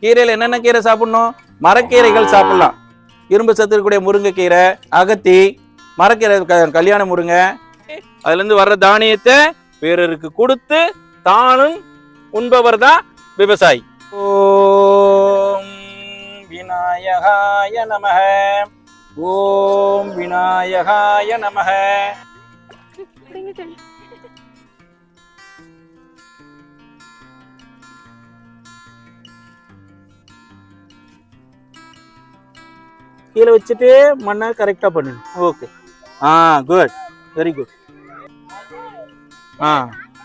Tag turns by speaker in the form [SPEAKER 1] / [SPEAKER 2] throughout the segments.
[SPEAKER 1] கீரையில் என்னென்ன கீரை சாப்பிடணும்? மரக்கீரைகள் சாப்பிடலாம். இரும்பு சத்து இருக்கக்கூடிய முருங்கைக்கீரை அகத்தி மரக்கீரை க- கல்யாண முருங்கை. அதுலேருந்து வர்ற தானியத்தை பிறருக்கு கொடுத்து தானும் உண்பவர் தான் விவசாயி. ஓம் விநாயகாய நம ஓம் விநாயகாய நமக. கீழே வச்சுட்டு மண்ணை கரெக்டாக பண்ணு ஓகே ஆ குட் வெரி குட் ஆ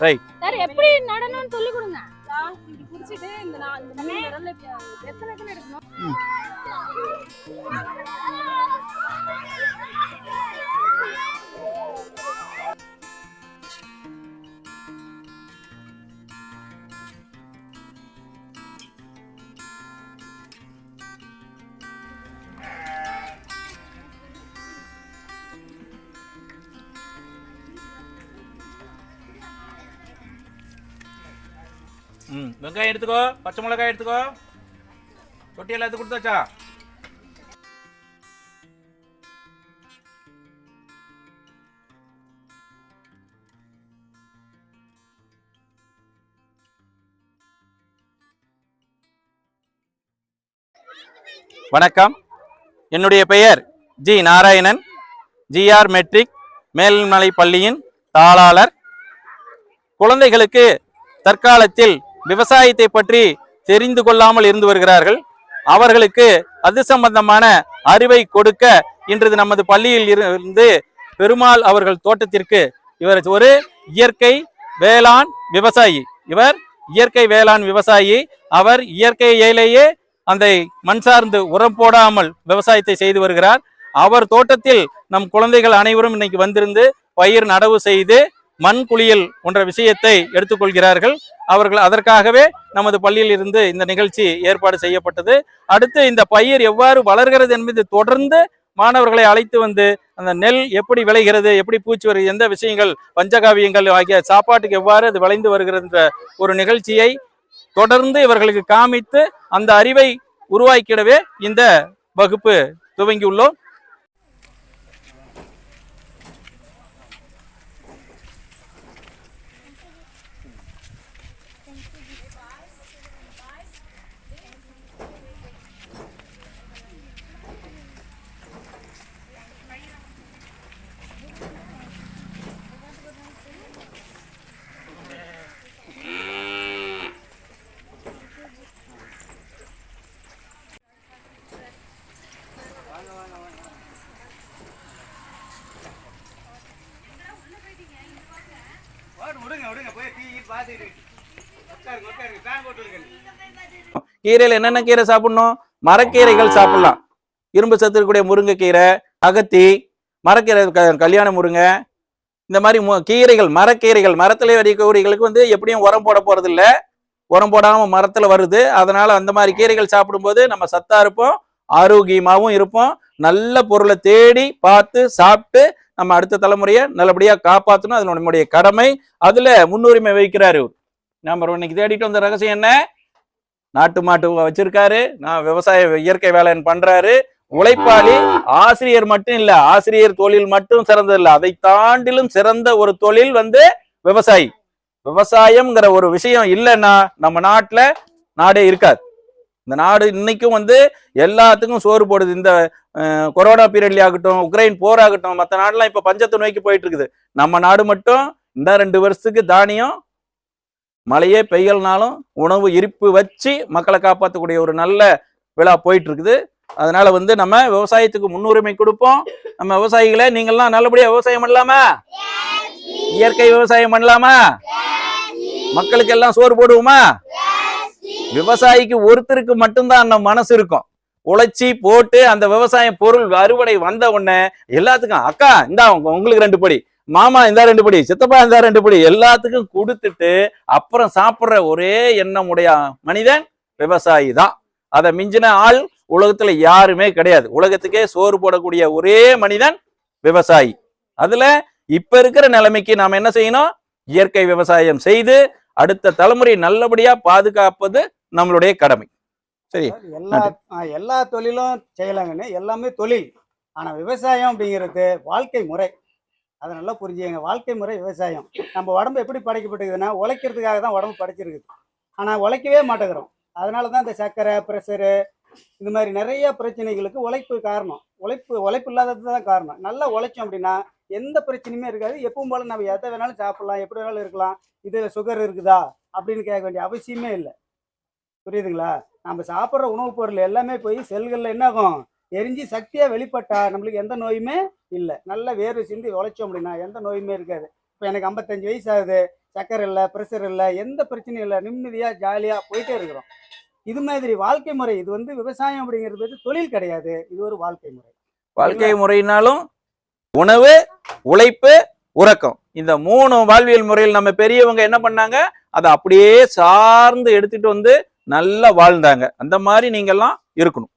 [SPEAKER 1] ரைட்
[SPEAKER 2] சார் எப்படி நடணும்னு சொல்லி கொடுங்க.
[SPEAKER 1] ம் வெங்காயம் எடுத்துக்கோ பச்சை மிளகாய் எடுத்துக்கோ. தொட்டி எல்லாத்துக்கும் கொடுத்தாச்சா வணக்கம். என்னுடைய பெயர் G Narayanan. GR matric Melmalai பள்ளியின் தாளாளர். குழந்தைகளுக்கு தற்காலத்தில் விவசாயத்தை பற்றி தெரிந்து கொள்ளாமல் இருந்து வருகிறார்கள். அவர்களுக்கு அது சம்பந்தமான அறிவை கொடுக்க இன்று நமது பள்ளியில் இருந்து பெருமாள் அவர்கள் தோட்டத்திற்கு இவர் ஒரு இயற்கை வேளாண் விவசாயி. இவர் இயற்கை வேளாண் விவசாயி. அவர் இயற்கையிலேயே அந்த மண் சார்ந்து உரம் போடாமல் விவசாயத்தை செய்து வருகிறார். அவர் தோட்டத்தில் நம் குழந்தைகள் அனைவரும் இன்னைக்கு வந்திருந்து பயிர் நடவு செய்து மண் குளியல் போன்ற விஷயத்தை எடுத்துக்கொள்கிறார்கள். அவர்கள் அதற்காகவே நமது பள்ளியில் இருந்து இந்த நிகழ்ச்சி ஏற்பாடு செய்யப்பட்டது. அடுத்து இந்த பயிர் எவ்வாறு வளர்கிறது என்பது தொடர்ந்து மாணவர்களை அழைத்து வந்து அந்த நெல் எப்படி விளைகிறது எப்படி பூச்சி வருகிறது எந்த விஷயங்கள் பஞ்சகாவியங்கள் ஆகிய சாப்பாட்டுக்கு எவ்வாறு அது விளைந்து வருகிறது என்ற ஒரு நிகழ்ச்சியை தொடர்ந்து இவர்களுக்கு காமித்து அந்த அறிவை உருவாக்கிடவே இந்த வகுப்பு துவங்கியுள்ளோம். கீரையில என்னென்ன கீரை சாப்பிடணும்? மரக்கீரைகள் சாப்பிடலாம். இரும்பு சத்து இருக்கக்கூடிய முருங்கைக்கீரை அகத்தி மரக்கீரை கல்யாண முருங்கை. இந்த மாதிரி கீரைகள் மரக்கீரைகள் மரத்துல வரைக்கூடியர்களுக்கு வந்து எப்படியும் உரம் போட போறது இல்ல. உரம் போடாம மரத்துல வருது. அதனால அந்த மாதிரி கீரைகள் சாப்பிடும்போது நம்ம சத்தா இருப்போம் ஆரோக்கியமாகவும் இருப்போம். நல்ல பொருளை தேடி பார்த்து சாப்பிட்டு நம்ம அடுத்த தலைமுறையை நல்லபடியா காப்பாற்றணும் அது நம்முடைய கடமை. அதுல முன்னுரிமை வைக்கிறாரு நம்பர் நாம இன்னைக்கு தேடிட்டு வந்த ரகசியம் என்ன? நாட்டு மாட்டு வச்சிருக்காரு. நான் விவசாய இயற்கை வேலைன்னு பண்றாரு. உழைப்பாளி ஆசிரியர் மட்டும் இல்ல ஆசிரியர் தொழில் மட்டும் சிறந்தது இல்ல அதை தாண்டிலும் சிறந்த ஒரு தொழில் வந்து விவசாயி. விவசாயம்ங்கிற ஒரு விஷயம் இல்லைன்னா நம்ம நாட்டுல நாடே இருக்காது. இந்த நாடு இன்னைக்கும் வந்து எல்லாத்துக்கும் சோறு போடுது. இந்த கொரோனா பீரியட்ல ஆகட்டும் உக்ரைன் போராகட்டும் மற்ற நாடுலாம் இப்போ பஞ்சத்தை நோக்கி போயிட்டு இருக்குது நம்ம நாடு மட்டும் இந்த ரெண்டு வருஷத்துக்கு தானியம் மழையே பெய்யல்னாலும் உணவு இருப்பு வச்சு மக்களை காப்பாற்றக்கூடிய ஒரு நல்ல விழா போயிட்டு இருக்குது அதனால வந்து நம்ம விவசாயத்துக்கு முன்னுரிமை கொடுப்போம். நம்ம விவசாயிகளை நீங்கள்லாம் நல்லபடியா விவசாயம் பண்ணலாமா? இயற்கை விவசாயம் பண்ணலாமா? மக்களுக்கு எல்லாம் சோறு போடுவோமா? விவசாயிக்கு ஒருத்தருக்கு மட்டும்தான் அந்த மனசு இருக்கும். உழைச்சி போட்டு அந்த விவசாய பொருள் அறுவடை வந்த உடனே எல்லாத்துக்கும் அக்கா இந்தா உங்களுக்கு ரெண்டு படி மாமா இந்தா ரெண்டு படி சித்தப்பா இந்தா ரெண்டு படி எல்லாத்துக்கும் கொடுத்துட்டு அப்புறம் சாப்பிட்ற ஒரே எண்ணம் உடைய மனிதன் விவசாயி தான். அதை மிஞ்சின ஆள் உலகத்துல யாருமே கிடையாது. உலகத்துக்கே சோறு போடக்கூடிய ஒரே மனிதன் விவசாயி. அதுல இப்ப இருக்கிற நிலைமைக்கு நாம என்ன செய்யணும்? இயற்கை விவசாயம் செய்து அடுத்த தலைமுறை நல்லபடியா பாதுகாப்பது நம்மளுடைய கடமை. சரி
[SPEAKER 3] எல்லா எல்லா தொழிலும் செய்யலாங்கன்னு எல்லாமே தொழில். ஆனா விவசாயம் அப்படிங்கிறது வாழ்க்கை முறை. அதை நல்லா புரிஞ்சுங்க வாழ்க்கை முறை விவசாயம். நம்ம உடம்பு எப்படி படைக்கப்பட்டிருக்குதுன்னா உழைக்கிறதுக்காக தான் உடம்பு படைச்சிருக்குது. ஆனா உழைக்கவே மாட்டேங்கிறோம். அதனால தான் இந்த சர்க்கரை ப்ரெஷரு இந்த மாதிரி நிறைய பிரச்சனைகளுக்கு உழைப்பு காரணம். உழைப்பு உழைப்பு இல்லாதது தான் காரணம். நல்லா உழைச்சோம் அப்படின்னா எந்த பிரச்சனையுமே இருக்காது. எப்பவும் போல நம்ம எதை வேணாலும் சாப்பிடலாம் எப்படி வேணாலும் இருக்கலாம். இது சுகர் இருக்குதா? அப்படின்னு கேட்க வேண்டிய அவசியமே இல்லை. புரியுதுங்களா? நம்ம சாப்பிட்ற உணவுப் பொருள் எல்லாமே போய் செல்களில் என்ன ஆகும் எரிஞ்சு சக்தியாக வெளிப்பட்டா நம்மளுக்கு எந்த நோயுமே இல்லை. நல்ல வேர்வை சிந்தி உழைச்சோம் அப்படின்னா எந்த நோயுமே இருக்காது. இப்போ எனக்கு ஐம்பத்தஞ்சு வயசு ஆகுது சக்கரை இல்லை ப்ரெஷர் இல்லை எந்த பிரச்சனையும் இல்லை. நிம்மதியாக ஜாலியாக போயிட்டே இருக்கிறோம். இது மாதிரி வாழ்க்கை முறை இது வந்து விவசாயம் அப்படிங்கிறது வந்து தொழில் கிடையாது. இது ஒரு வாழ்க்கை முறை.
[SPEAKER 1] வாழ்க்கை முறையினாலும் உணவு உழைப்பு உறக்கம். இந்த மூணு வாழ்வியல் முறையில் நம்ம பெரியவங்க என்ன பண்ணாங்க? அதை அப்படியே சார்ந்து எடுத்துட்டு வந்து நல்லா வாழ்ந்தாங்க. அந்த மாதிரி நீங்கெல்லாம் இருக்கணும்.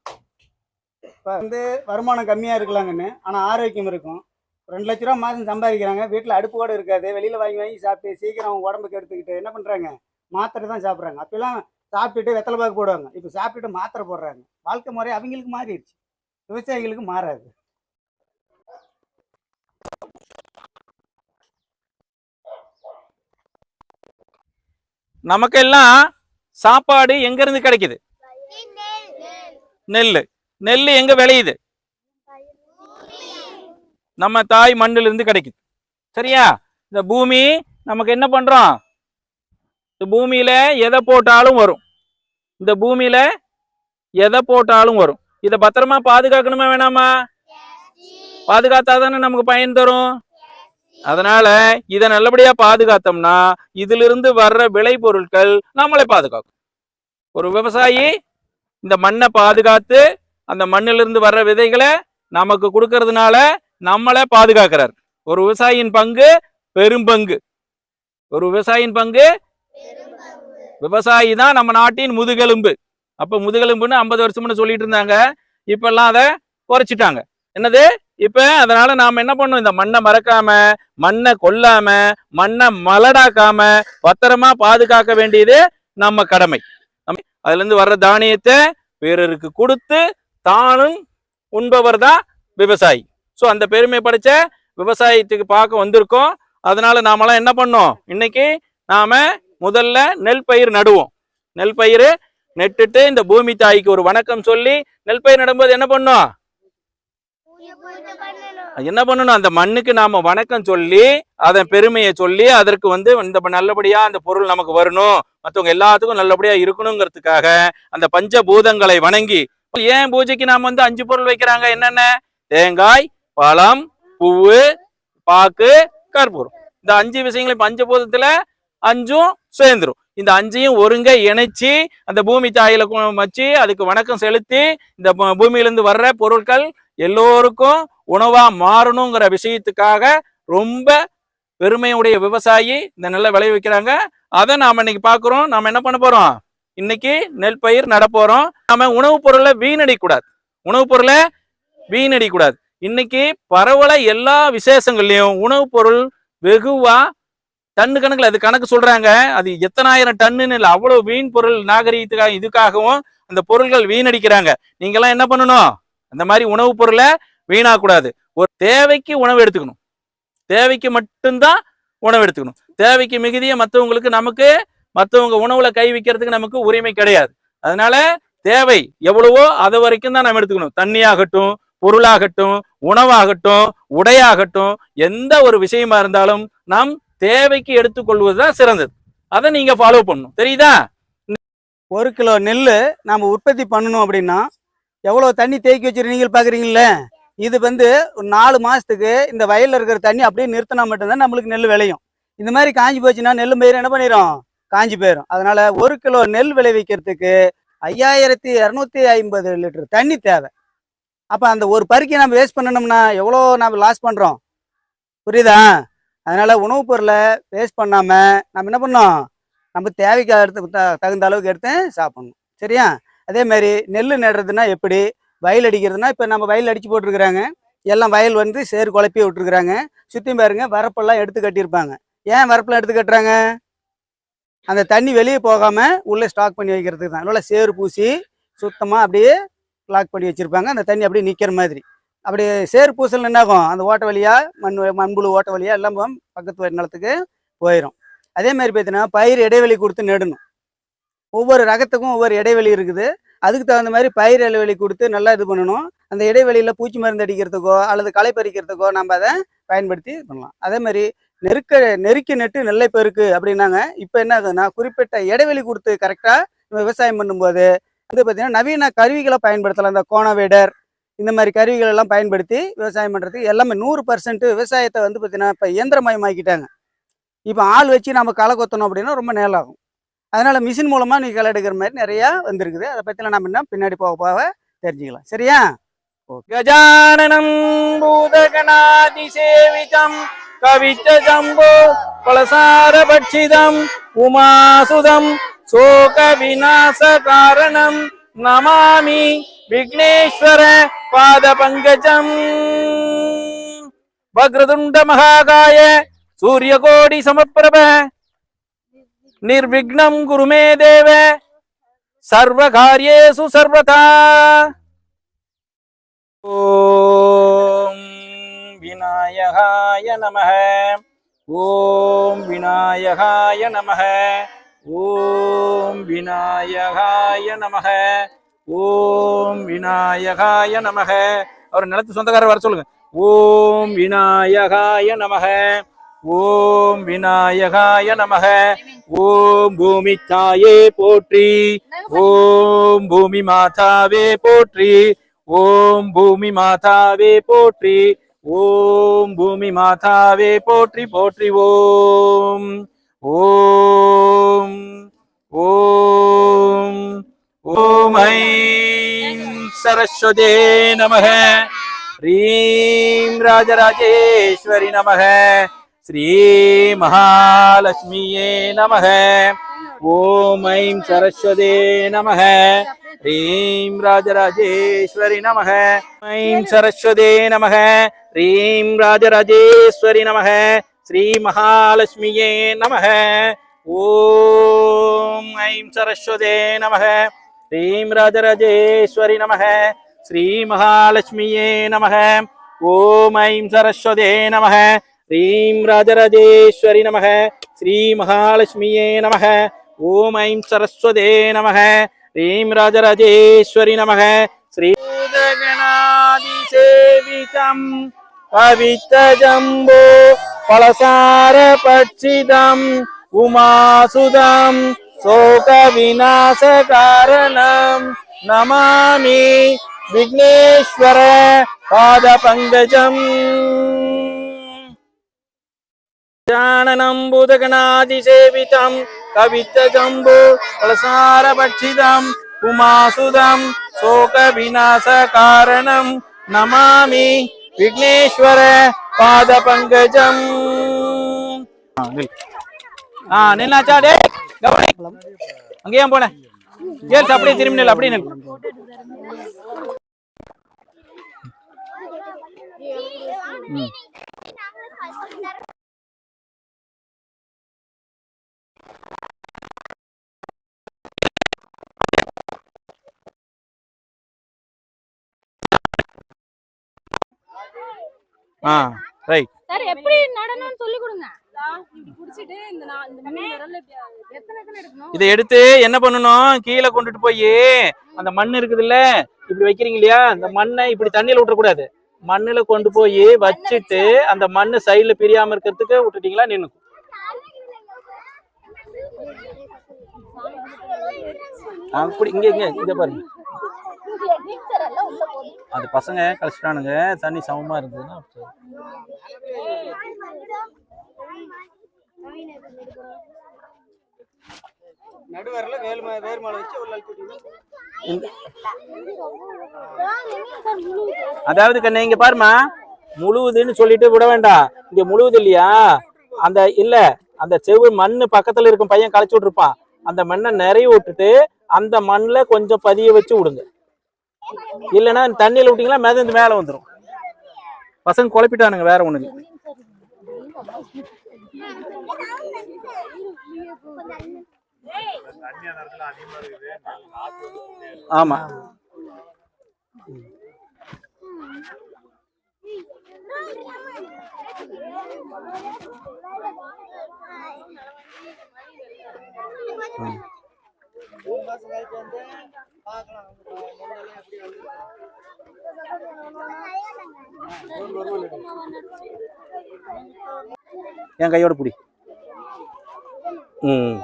[SPEAKER 3] இப்போ வந்து வருமானம் கம்மியாக இருக்கலாங்கன்னு ஆனால் ஆரோக்கியம் இருக்கும். ரெண்டு லட்ச ரூபா மாதம் சம்பாதிக்கிறாங்க. வீட்டில் அடுப்பு கூட இருக்காது. வெளியில் வாங்கி வாங்கி சாப்பிட்டு சீக்கிரம் அவங்க உடம்புக்கு எடுத்துக்கிட்டு என்ன பண்ணுறாங்க மாத்திரை தான் சாப்பிட்றாங்க. அப்பெல்லாம் சாப்பிட்டுட்டு வெத்தலை பாக்கு போடுவாங்க. இப்போ சாப்பிட்டுட்டு மாத்திரை போடுறாங்க. வாழ்க்கை முறை அவங்களுக்கு மாறிடுச்சு. விவசாயிகளுக்கு மாறாது.
[SPEAKER 1] நமக்கெல்லாம் சாப்பாடு எங்க இருந்து கிடைக்குது? நெல் நெல் எங்க விளையுது? நம்ம தாய் மண்ணில இருந்து கிடைக்குது. சரியா? இந்த பூமி நமக்கு என்ன பண்றோம்? இந்த பூமியில எதை போட்டாலும் வரும். இந்த பூமியில எதை போட்டாலும் வரும். இதை பத்திரமா பாதுகாக்கணுமா வேணாமா? பாதுகாத்தாதானே நமக்கு பயன் தரும்? அதனால இதை நல்லபடியா பாதுகாத்தோம்னா இதிலிருந்து வர்ற விளைபொருட்கள் நம்மளை பாதுகாக்கும். ஒரு விவசாயி இந்த மண்ணை பாதுகாத்து அந்த மண்ணிலிருந்து வர்ற விதைகளை நமக்கு கொடுக்கறதுனால நம்மளை பாதுகாக்கிறார். ஒரு விவசாயியின் பங்கு பெரும் பங்கு. ஒரு விவசாயியின் பங்கு விவசாயி தான் நம்ம நாட்டின் முதுகெலும்பு. அப்ப முதுகெலும்புன்னு ஐம்பது வருஷம்னு சொல்லிட்டு இருந்தாங்க. இப்பெல்லாம் அதை குறைச்சிட்டாங்க. என்னது? இப்ப அதனால நாம என்ன பண்ணோம் இந்த மண்ணை மறக்காம மண்ணை கொல்லாம மண்ணை மலடாக்காம பத்திரமா பாதுகாக்க வேண்டியது நம்ம கடமை. அதுல இருந்து வர்ற தானியத்தை பிறருக்கு கொடுத்து தானும் உண்பவர் தான் விவசாயி. ஸோ அந்த பெருமை படைச்ச விவசாயத்துக்கு பார்க்க வந்திருக்கோம். அதனால நாமெல்லாம் என்ன பண்ணோம்? இன்னைக்கு நாம முதல்ல நெல் பயிர் நடுவோம். நெல் பயிர் நெட்டுட்டு இந்த பூமி தாய்க்கு ஒரு வணக்கம் சொல்லி நெல் பயிர் நடும்போது என்ன பண்ணோம்? என்ன பண்ணணும்? அந்த மண்ணுக்கு நாம வணக்கம் சொல்லி அதன் பெருமையை சொல்லி அதற்கு வந்து இந்த நல்லபடியா அந்த பொருள் நமக்கு வரணும். மற்றவங்க எல்லாத்துக்கும் நல்லபடியா இருக்கணுங்கிறதுக்காக அந்த பஞ்சபூதங்களை வணங்கி ஏன் பூஜைக்கு நாம வந்து அஞ்சு பொருள் வைக்கிறாங்க? என்னென்ன? தேங்காய் பழம் பூவு பாக்கு கற்பூரம். இந்த அஞ்சு விஷயங்களை பஞ்சபூதத்துல அஞ்சும் சேர்ந்துரும். இந்த அஞ்சையும் ஒருங்க இணைச்சி அந்த பூமி தாயில வச்சு அதுக்கு வணக்கம் செலுத்தி இந்த பூமியிலிருந்து வர்ற பொருட்கள் எல்லோருக்கும் உணவா மாறணுங்கிற விஷயத்துக்காக ரொம்ப பெருமையுடைய விவசாயி இந்த நெல்லை விளைவிக்கிறாங்க அதை நாம இன்னைக்கு பாக்குறோம் நாம என்ன பண்ண போறோம்? இன்னைக்கு நெல் பயிர் நடப்போறோம் நம்ம நாம உணவுப் பொருளை வீணடிக்க கூடாது உணவுப் பொருளை வீணடிக்க கூடாது இன்னைக்கு பரவல எல்லா விசேஷங்கள்லயும் உணவுப் பொருள் வெகுவா டன்னு கணக்குல அது கணக்கு சொல்றாங்க. அது எத்தனாயிரம் டன்னுன்னு இல்லை அவ்வளவு வீண் பொருள் நாகரீகத்துக்காக இதுக்காகவும் அந்த பொருள்கள் வீணடிக்கிறாங்க. நீங்கெல்லாம் என்ன பண்ணணும்? அந்த மாதிரி உணவுப் பொருளை வீணாக்கூடாது. ஒரு தேவைக்கு உணவு எடுத்துக்கணும். தேவைக்கு மட்டும்தான் உணவு எடுத்துக்கணும். தேவைக்கு மிகுதிய மற்றவங்களுக்கு நமக்கு மற்றவங்க உணவுல கை வைக்கிறதுக்கு நமக்கு உரிமை கிடையாது. அதனால தேவை எவ்வளவோ அது வரைக்கும் தான் நம்ம எடுத்துக்கணும். தண்ணியாகட்டும் பொருளாகட்டும் உணவாகட்டும் உடையாகட்டும் எந்த ஒரு விஷயமா இருந்தாலும் நாம் தேவைக்கு எடுத்துக்கொள்வதுதான் சிறந்தது. அதை நீங்க ஃபாலோ பண்ணணும். தெரியுதா?
[SPEAKER 3] ஒரு கிலோ நெல் நம்ம உற்பத்தி பண்ணணும் அப்படின்னா எவ்வளோ தண்ணி தேக்கி வச்சிரு நீங்கள் பார்க்குறீங்கள இது வந்து ஒரு நாலு மாதத்துக்கு இந்த வயலில் இருக்கிற தண்ணி அப்படியே நிறுத்தினா மட்டும்தான் நம்மளுக்கு நெல் விளையும். இந்த மாதிரி காஞ்சி போச்சுன்னா நெல் பயிர் என்ன பண்ணிடும் காஞ்சி போயிடும் அதனால் ஒரு கிலோ நெல் விளைவிக்கிறதுக்கு ஐயாயிரத்தி இரநூத்தி ஐம்பது லிட்டர் தண்ணி தேவை. அப்போ அந்த ஒரு பருக்கி நம்ம வேஸ்ட் பண்ணணும்னா எவ்வளோ நம்ம லாஸ் பண்ணுறோம் புரியுதா? அதனால் உணவுப் பொருளை வேஸ்ட் பண்ணாமல் நம்ம என்ன பண்ணோம் நம்ம தேவைக்கு எடுத்து தகுந்த அளவுக்கு எடுத்து சாப்பிட்ணும். சரியா? அதே மாதிரி நெல் நடுறதுன்னா எப்படி? வயல் அடிக்கிறதுனா இப்போ நம்ம வயல் அடித்து போட்டிருக்கிறாங்க. எல்லாம் வயல் வந்து சேறு குழப்பி விட்டுருக்குறாங்க. சுற்றி பாருங்க வரப்பெல்லாம் எடுத்து கட்டியிருப்பாங்க. ஏன் வரப்பெல்லாம் எடுத்து கட்டுறாங்க? அந்த தண்ணி வெளியே போகாமல் உள்ளே ஸ்டாக் பண்ணி வைக்கிறதுக்கு தான். நல்லா சேறு பூசி சுத்தமாக அப்படியே லாக் பண்ணி வச்சுருப்பாங்க. அந்த தண்ணி அப்படியே நிற்கிற மாதிரி. அப்படி சேர் பூசல் என்னாகும் அந்த ஓட்டை வழியாக மண் மண்புழு ஓட்டை வழியாக எல்லாம் பக்கத்து நிலத்துக்கு போயிடும் அதே மாதிரி பார்த்தீங்கன்னா பயிர் இடைவெளி கொடுத்து நடணும். ஒவ்வொரு ரகத்துக்கும் ஒவ்வொரு இடைவெளி இருக்குது. அதுக்கு தகுந்த மாதிரி பயிர் இடைவெளி கொடுத்து நல்லா இது பண்ணணும். அந்த இடைவெளியில் பூச்சி மருந்து அடிக்கிறதுக்கோ அல்லது களை பறிக்கிறதுக்கோ நம்ம அதை பயன்படுத்தி பண்ணலாம். அதே மாதிரி நெருக்க நெருக்கி நெட்டு நெல்லை பெருக்கு அப்படின்னாங்க. இப்போ என்ன ஆகுதுன்னா குறிப்பிட்ட இடைவெளி கொடுத்து கரெக்டாக விவசாயம் பண்ணும்போது வந்து பார்த்தீங்கன்னா நவீன கருவிகளை பயன்படுத்தலாம். இந்த கோணவேடர் இந்த மாதிரி கருவிகள் எல்லாம் பயன்படுத்தி விவசாயம் பண்ணுறதுக்கு எல்லாமே நூறு பர்சன்ட் விவசாயத்தை வந்து பார்த்திங்கன்னா இப்போ இயந்திரமயமாக்கிட்டாங்க. இப்போ ஆள் வச்சு நம்ம களை கொத்தணும் அப்படின்னா ரொம்ப நேரம் ஆகும். அதனால் மிஷின் மூலமாக நீ களை எடுக்கிற மாதிரி நிறையா வந்திருக்குது. அதை பற்றிலாம் நம்ம என்ன பின்னாடி போக போக தெரிஞ்சுக்கலாம். சரியா?
[SPEAKER 1] கஜானனம் பூதகணாதிசேவிதம் கவிச்ச சம்பு பலசார பட்சிதம் உமாசுதம் சோக விநாச காரணம் நமாமி விக்னேஸ்வர பாத பங்கஜம் வக்ரதுண்ட மகாகாய சூரியகோடி சமப்பிரப निर्विघ्नं कुरु मे देव सर्वकार्येषु सर्वथा ॐ विनायकाय नमः ॐ विनायकाय नमः ॐ विनायकाय नमः ஓம் விநாயகாய நமக அவர் நிலத்து சொந்தக்காரர் வர சொல்லுங்க ஓம் விநாயகாய நமக ஓம் விநாயகாய நமக ஓம் பூமி தாயே போற்றி ஓம் பூமி மாதாவே போற்றி ஓம் பூமி மாதாவே போற்றி ஓம் பூமி மாதாவே போற்றி போற்றி ஓம் ஓம் ஓம் ஓம் ஐம் சரஸ்வதே நமக ஹ்ரீம் ராஜராஜேஸ்வரி நமக श्री महालक्ष्मी नमः। ओम ऐं सरस्वते नमः। ह्रीं राजराजेश्वरी नमः। ऐं सरस्वते नमः। ह्रीं राजराजेश्वरि नमः। श्रीमहालक्ष्मीये नमः। ओम ऐं सरस्वते नमः। ह्रीं राजराजेश्वरि नमः। श्रीमहालक्ष्मीये नमः। ओम ऐं सरस्वते नमः। శ్రీం రాజరాజేశ్వరి నమ. శ్రీ మహాలక్ష్మియే నమ. ఓం ఐం సరస్వతే నమ. శ్రీం రాజరాజేశ్వరి నమ. శ్రీగణాదిసేవితం పవిత్రజంబో ఫలసార పక్షిదం ఉమాసుదం శోక వినాశ కారణం నమామి విఘ్నేశ్వర పాద పంకజం நமாமி ஜானனம் பூதகணாதிசேவிதம் கவித்தஜம்பு கலசார பட்சிதம் உமாசுதம் சோக விநாச காரணம் நமாமி விக்னேஸ்வர பாத பங்கஜம் ஆ நின்னாச்சா டே கவனி. அங்கே போன ஜேல்ஸ் அப்படியே திரும்பி நில் அப்படியே நில் ம். ஆ ரைட்
[SPEAKER 2] சார் எப்படி நடணும்னு சொல்லி கொடுங்க. இதா,
[SPEAKER 1] எடுத்து என்ன பண்ணணும்? கீழே கொண்டுட்டு போய் அந்த மண் இருக்குதுல்ல இப்படி வைக்கிறீங்க இல்லையா? அந்த மண்ணை இப்படி தண்ணியில விட்டுறக்கூடாது மண்ணுல கொண்டு போய் வச்சுட்டு அந்த மண்ணு சைடுல பிரியாம இருக்கிறதுக்கு விட்டுட்டீங்களா நின்னு அப்படி இங்க இங்க இங்க பாருங்க. அது பசங்க கழிச்சிட்டானுங்க. தண்ணி சமமா இருந்ததுன்னா
[SPEAKER 3] நடுவரில் வேல் வேர்மலை வச்சு உள்ள
[SPEAKER 1] அதாவது கண்ணு இங்க பாருமா முழுவுதுன்னு சொல்லிட்டு விட வேண்டாம். இங்க முழுவுது இல்லையா? அந்த இல்ல அந்த செவு மண்ணு பக்கத்துல இருக்கும் பையன் களைச்சு விட்டுருப்பான். அந்த மண்ணை நிறைய விட்டுட்டு அந்த மண்ணுல கொஞ்சம் பதிய வச்சு விடுங்க. இல்லைன்னா தண்ணியில விட்டீங்களா மிதந்து மேல வந்துரும். பசங்க குழப்பிட்டானுங்க வேற ஒண்ணு இல்ல
[SPEAKER 4] வந்து
[SPEAKER 1] ஆமா.
[SPEAKER 5] பார்க்கலாம்
[SPEAKER 1] என் கையோட பிடி. ம்.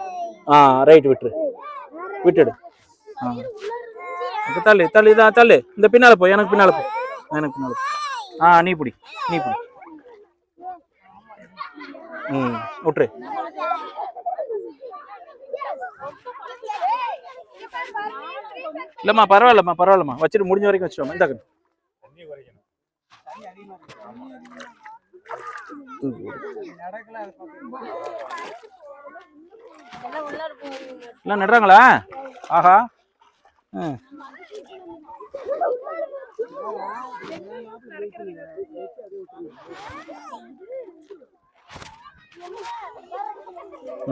[SPEAKER 1] ஆ ரைட் விட்டுரு. விட்டுடு. ஆ. தள்ளு தள்ளு இதான் தள்ளு. இந்த பின்னால் போ எனக்கு பின்னால் போ. எனக்கு பின்னால் போ. ஆ நீ பிடி நீ பிடி. ம் விட்டுரு. இல்லம்மா பரவாயில்லம்மா பரவாயில்லம்மா. வச்சுட்டு முடிஞ்ச வரைக்கும் வச்சுட்டோம் இந்த
[SPEAKER 5] நடக்கல
[SPEAKER 2] எல்லாம்
[SPEAKER 1] நடுறாங்களா? ஆஹா. ம்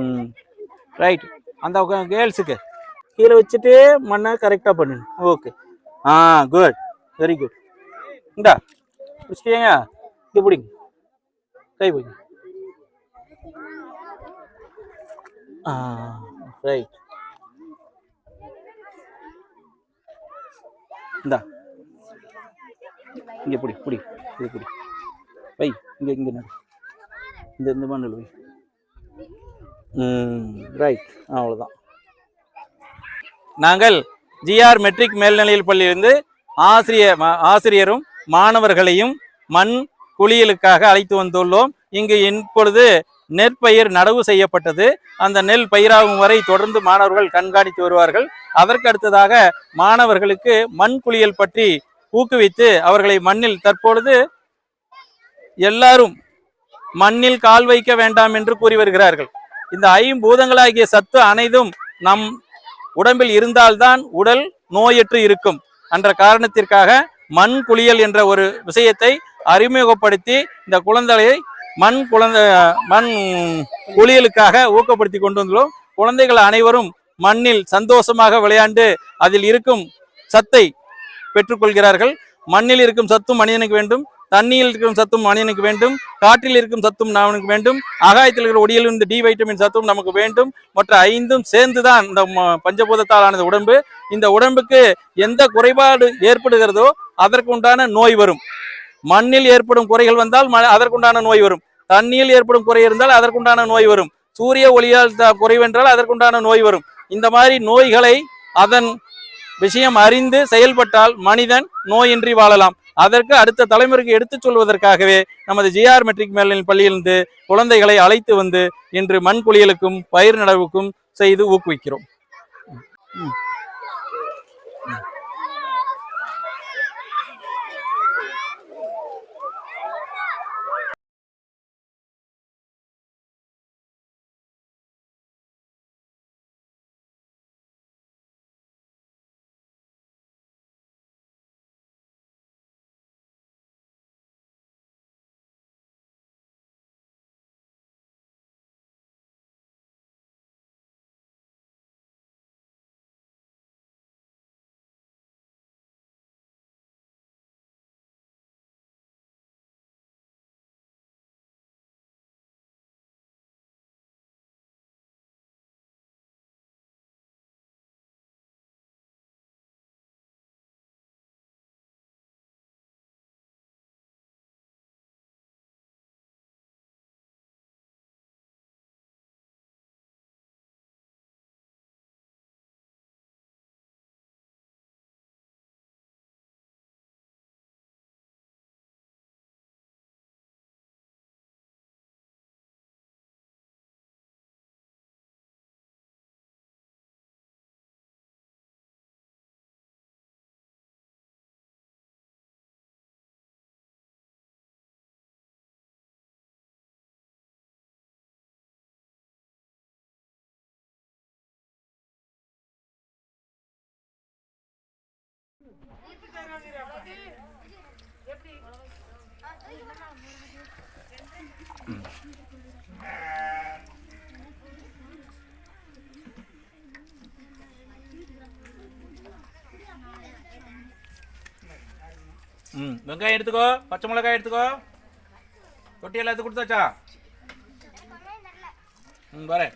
[SPEAKER 1] ம். ரைட். அந்த கேர்ள்ஸுக்கு கீழே வச்சுட்டு மண்ணை கரெக்டாக பண்ணணும் ஓகே. ஆ குட். Very good. இந்தா பிடிச்சிட்டீங்க இது பிடிங்க. கை பிடிங்க ஆ ரைட். இந்தா. இங்கே பிடி பிடி இது பிடி. வை இங்கே இங்கே நடு இந்த இந்த மண்ணில் வை. ரைட். அவ்வளோதான் நாங்கள் ஜிஆர் மெட்ரிக் மேல்நிலையில் பள்ளியிலிருந்து ஆசிரியர் ஆசிரியரும் மாணவர்களையும் மண் குளியலுக்காக அழைத்து வந்துள்ளோம். இங்கு இப்பொழுது நெற்பயிர் நடவு செய்யப்பட்டது. அந்த நெல் பயிராகும் வரை தொடர்ந்து மாணவர்கள் கண்காணித்து வருவார்கள். அதற்கு அடுத்ததாக மாணவர்களுக்கு மண் குளியல் பற்றி ஊக்குவித்து அவர்களை மண்ணில் தற்பொழுது எல்லாரும் மண்ணில் கால் வைக்க வேண்டாம் என்று கூறி வருகிறார்கள். இந்த ஐம்பூதங்களாகிய சத்து அனைத்தும் நம் உடம்பில் இருந்தால்தான் உடல் நோயற்று இருக்கும் என்ற காரணத்திற்காக மண் குளியல் என்ற ஒரு விஷயத்தை அறிமுகப்படுத்தி இந்த குழந்தைகளை மண் குழந்தை மண் குளியலுக்காக ஊக்கப்படுத்தி கொண்டு வந்துள்ளோம். குழந்தைகள் அனைவரும் மண்ணில் சந்தோஷமாக விளையாண்டு அதில் இருக்கும் சத்தை பெற்றுக்கொள்கிறார்கள். மண்ணில் இருக்கும் சத்தும் மனிதனுக்கு வேண்டும் தண்ணியில் இருக்கும் சத்தும் மனிதனுக்கு வேண்டும் காற்றில் இருக்கும் சத்தும் நமக்கு வேண்டும் ஆகாயத்தில் இருக்கிற ஒடியில் இருந்து டி வைட்டமின் சத்தும் நமக்கு வேண்டும். மற்ற ஐந்தும் சேர்ந்து தான் இந்த பஞ்சபூதத்தால் ஆனது உடம்பு. இந்த உடம்புக்கு எந்த குறைபாடு ஏற்படுகிறதோ அதற்குண்டான நோய் வரும். மண்ணில் ஏற்படும் குறைகள் வந்தால் ம- அதற்குண்டான நோய் வரும். தண்ணியில் ஏற்படும் குறை இருந்தால் அதற்குண்டான நோய் வரும். சூரிய ஒளியால் குறைவென்றால் அதற்குண்டான நோய் வரும். இந்த மாதிரி நோய்களை அதன் விஷயம் அறிந்து செயல்பட்டால் மனிதன் நோயின்றி வாழலாம். அதற்கு அடுத்த தலைமுறைக்கு எடுத்துச் சொல்வதற்காகவே நமது ஜிஆர் மெட்ரிக் மேல்நிலை பள்ளியிலிருந்து குழந்தைகளை அழைத்து வந்து இன்று மண் குளியலுக்கும் பயிர் நடவுக்கும் செய்து ஊக்குவிக்கிறோம். ம் வெங்காயம் எடுத்துக்கோ. பச்சை மிளகாய் எடுத்துக்கோ. தொட்டி எல்லாத்தையும் கொடுத்தாச்சா? ம் வரேன்.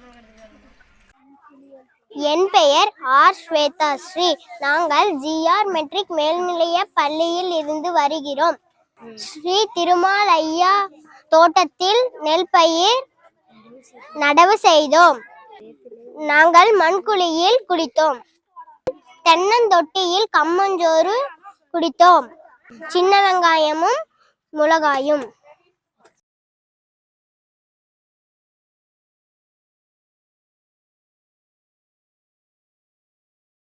[SPEAKER 6] என் பெயர் ஆர். ஸ்வேதா ஸ்ரீ. நாங்கள் ஜிஆர் மெட்ரிக் மேல்நிலைய பள்ளியில் இருந்து வருகிறோம். ஸ்ரீ திருமால் ஐயா தோட்டத்தில் நெல் பயிர் நடவு செய்தோம். நாங்கள் மண்குழியில் குடித்தோம். தென்னந்தொட்டியில் கம்மஞ்சோறு குடித்தோம். சின்ன வெங்காயமும் மிளகாயும்